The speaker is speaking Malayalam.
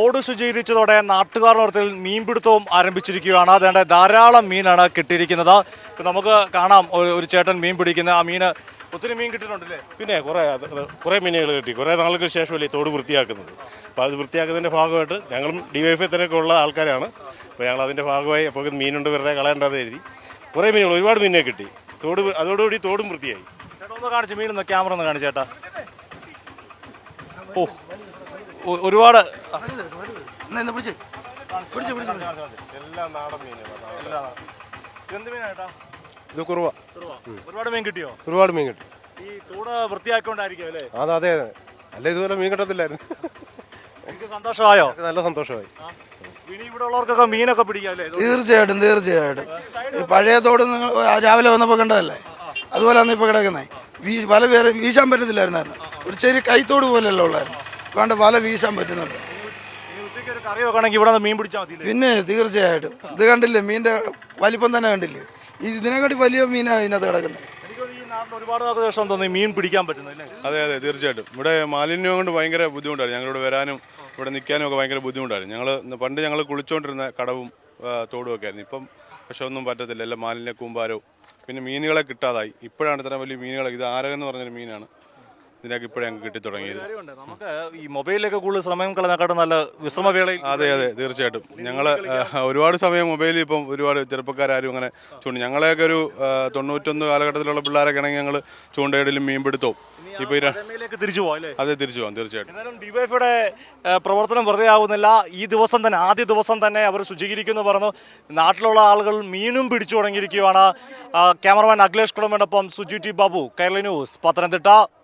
തോട് ശുചീകരിച്ചതോടെ നാട്ടുകാർ നാട്ടുകാരുടെ മീൻപിടുത്തവും ആരംഭിച്ചിരിക്കുകയാണ്. അതേണ്ട ധാരാളം മീനാണ് കിട്ടിയിരിക്കുന്നത്. നമുക്ക് കാണാം ഒരു- ചേട്ടൻ മീൻ പിടിക്കുന്ന ആ മീന് ഒത്തിരി മീൻ കിട്ടിയിട്ടുണ്ടല്ലേ? പിന്നെ കുറേ കുറേ മീനുകൾ കിട്ടി. കുറേ നാളുകൾക്ക് ശേഷമല്ലേ തോട് വൃത്തിയാക്കുന്നത്. അപ്പോൾ അത് വൃത്തിയാക്കുന്നതിന്റെ ഭാഗമായിട്ട് ഞങ്ങളും ഡി വൈ എഫ് ഉള്ള ആൾക്കാരാണ്. അപ്പോൾ ഞങ്ങൾ അതിന്റെ ഭാഗമായി അപ്പോൾ മീനുണ്ട് വെറുതെ കളയേണ്ടത് എഴുതി കുറേ മീനുകൾ ഒരുപാട് മീനെ കിട്ടി. തോട് അതോടുകൂടി തോടും വൃത്തിയായി. ചേട്ടാ ഒന്ന് കാണിച്ചു മീനൊന്ന് ക്യാമറ ഒന്ന് കാണിച്ചേട്ടാ ഓ. ഒരുപാട് ഇത് കുറവ. ഒരുപാട് മീൻ കിട്ടിയോ? ഒരുപാട് മീൻ കിട്ടി. ഈ തോട് വൃത്തിയാക്കൊണ്ടായിരിക്കും അല്ലേ? അതെ അതെ അല്ല ഇതുപോലെ മീൻ കിട്ടത്തില്ലായിരുന്നു. എനിക്ക് സന്തോഷമായോ? നല്ല സന്തോഷമായി. ഇനി ഇവിടെ ഉള്ളവർക്കൊക്കെ മീനൊക്കെ പിടിക്കാം അല്ലേ? തീർച്ചയായിട്ടും തീർച്ചയായിട്ടും. ഈ പഴയ തോട് നിങ്ങൾ രാവിലെ വന്നപ്പോൾ കണ്ടതല്ലേ? അതുപോലെയാണ് ഇപ്പോൾ കിടക്കുന്നത് വീ വല വേറെ വീശാൻ പറ്റത്തില്ലായിരുന്നു ഒരു ചെറിയ കൈത്തോട് പോലെയല്ല ഉള്ളായിരുന്നു. അതുകൊണ്ട് വല വീശാൻ പറ്റുന്നുണ്ട്. കറി വെക്കണമെങ്കിൽ ഇവിടെ മീൻ പിടിച്ചാൽ മതി പിന്നെ തീർച്ചയായിട്ടും. ഇത് കണ്ടില്ലേ മീന്റെ വലിപ്പം തന്നെ കണ്ടില്ലേ? ഈ ഇതിനെക്കാട്ടി വലിയ മീനാണ് ഇതിനകത്ത് കിടക്കുന്നത്. ഒരുപാട് തോന്നി മീൻ പിടിക്കാൻ പറ്റുന്നു അതെ അതെ തീർച്ചയായിട്ടും. ഇവിടെ മാലിന്യം കൊണ്ട് ഭയങ്കര ബുദ്ധിമുട്ടായിരുന്നു. ഞങ്ങളിവിടെ വരാനും ഇവിടെ നിൽക്കാനും ഒക്കെ ഭയങ്കര ബുദ്ധിമുട്ടായിരുന്നു. ഞങ്ങൾ പണ്ട് ഞങ്ങൾ കുളിച്ചുകൊണ്ടിരുന്ന കടവും തോടും ഒക്കെ ആയിരുന്നു. ഇപ്പം പക്ഷെ ഒന്നും പറ്റത്തില്ല. എല്ലാം മാലിന്യ കൂമ്പാരവും പിന്നെ മീനുകളെ കിട്ടാതായി. ഇപ്പോഴാണ് ഇത്ര വലിയ മീനുകളെ ഇത് ആരകെന്ന് എന്ന് പറഞ്ഞൊരു മീനാണ്. ഇതിനൊക്കെ ഇപ്പോഴേ ഞങ്ങൾക്ക് കിട്ടിത്തുടങ്ങിയത് കാര്യമുണ്ട്. നമുക്ക് ഈ മൊബൈലിലൊക്കെ കൂടുതൽ സമയം കളഞ്ഞാക്കാട്ടും നല്ല വിശ്രമവേളയിൽ അതെ അതെ തീർച്ചയായിട്ടും. ഞങ്ങൾ ഒരുപാട് സമയം മൊബൈലിൽ ഇപ്പം ഒരുപാട് ചെറുപ്പക്കാരും അങ്ങനെ ചൂണ്ടി. ഞങ്ങളെയൊക്കെ ഒരു തൊണ്ണൂറ്റൊന്ന് കാലഘട്ടത്തിലുള്ള പിള്ളേരൊക്കെ ആണെങ്കിൽ ഞങ്ങൾ ചൂണ്ടയിടലും മീൻപിടുത്തവും. ഇപ്പോൾ ഈ ര- തിരിച്ചു പോകാം അല്ലേ? അതെ തിരിച്ചു പോകാം തീർച്ചയായിട്ടും. എന്നാലും ഡിവൈഫിയുടെ പ്രവർത്തനം വെറുതെ ആവുന്നില്ല. ഈ ദിവസം തന്നെ ആദ്യ ദിവസം തന്നെ അവർ ശുചീകരിക്കുന്നു പറഞ്ഞു. നാട്ടിലുള്ള ആളുകൾ മീനും പിടിച്ചു തുടങ്ങിയിരിക്കുകയാണ്. ആ, ക്യാമറമാൻ അഖിലേഷ് കുളമ്പനൊപ്പം സുജി ടി ബാബു കേരള ന്യൂസ് പത്തനംതിട്ട.